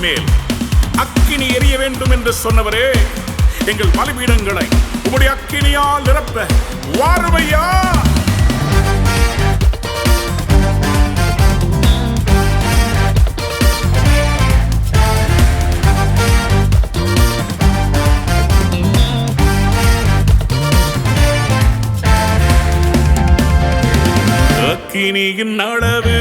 மேல். அக்கினி எரிய வேண்டும் என்று சொன்னவரே எங்கள் பலிபீடங்களை உங்களுடைய அக்கினியால் நிரப்ப வாருமையா? அக்கினியின் அளவு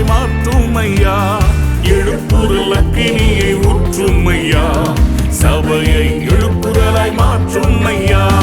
எழுப்புதலாய் மாற்றுமையா? எழுப்புரலக்கினியை ஊற்றுமையா? சபையை எழுப்புதலாய் மாற்றுமையா?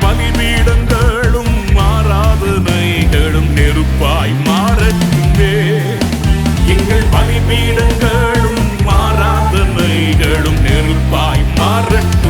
பலிபீடங்களும் ஆராதனைகளும் நெருப்பாய் மாறட்டுமே. எங்கள் பலிபீடங்களும் ஆராதனைகளும் நெருப்பாய் மாறட்டுமே.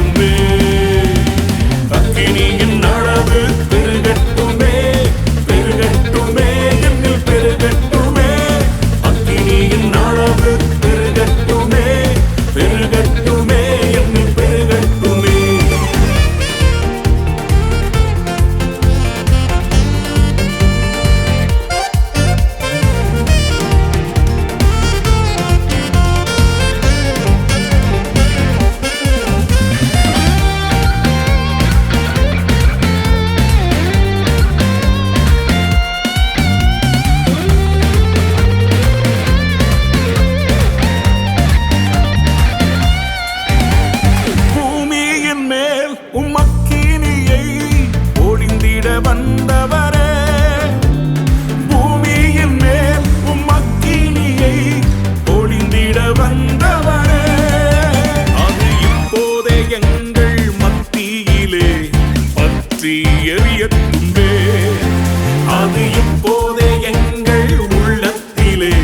அது இப்போதே எங்கள் உள்ளத்திலே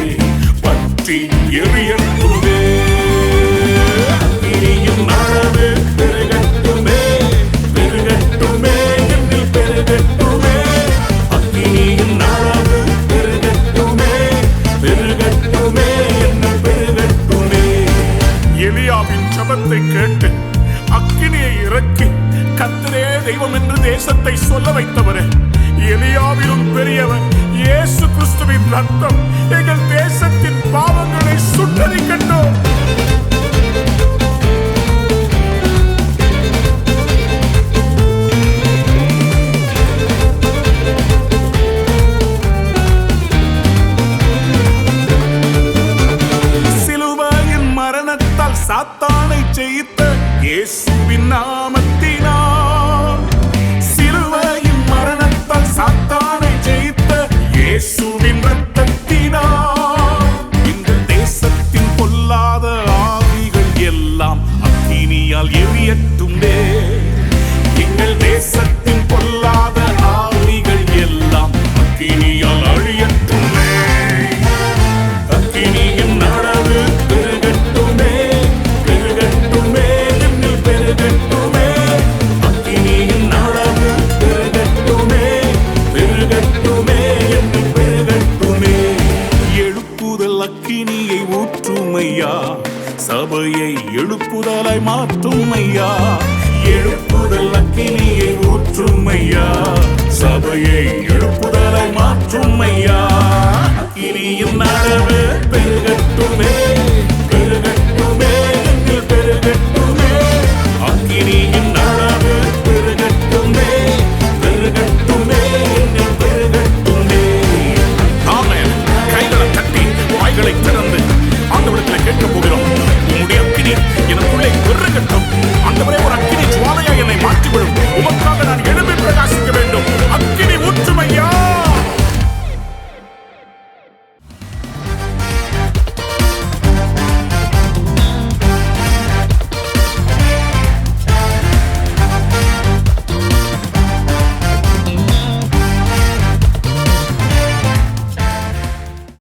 பற்றி எரியட்டுமே அக்கினியின் அளவு பெருகட்டுமே பெருகட்டுமே என்னில் பெருகட்டுமே. அக்கினியின் அளவு பெருகட்டுமே பெருகட்டுமே என்னில் பெருகட்டுமே. எலியாவின் ஜபத்தை கேட்டு அக்கினியை இறக்கி கத்திரே தெய்வம் என்று தேசத்தை சொல்ல வைத்தவரே. எலியாவிலும் பெரியவர் இயேசு கிறிஸ்துவின் ரத்தம். எங்கள் தேசத்தின் பாவங்களை சுட்டரிக்கட்டும் சிலுவையின் மரணத்தால் சாத்தானை ஜெயித்த இயேசுவின் நாம இயேசுவின் ரத்தத்தினால் இந்த தேசத்தின் பொல்லாத ஆவிகள் எல்லாம் அக்கினியால் எரியட்டுமே. எங்கள் தேசத்தின் பொல்லாத ஆவிகள் எல்லாம் அக்கினியால் அழியட்டுமே. எழுப்புதலை மாற்றும் ஐயா எழுப்புதல் அக்கினியை ஊற்றும் ஐயா சபையை எழுப்புதலை மாற்றும் ஐயா அக்கினியின் நடவு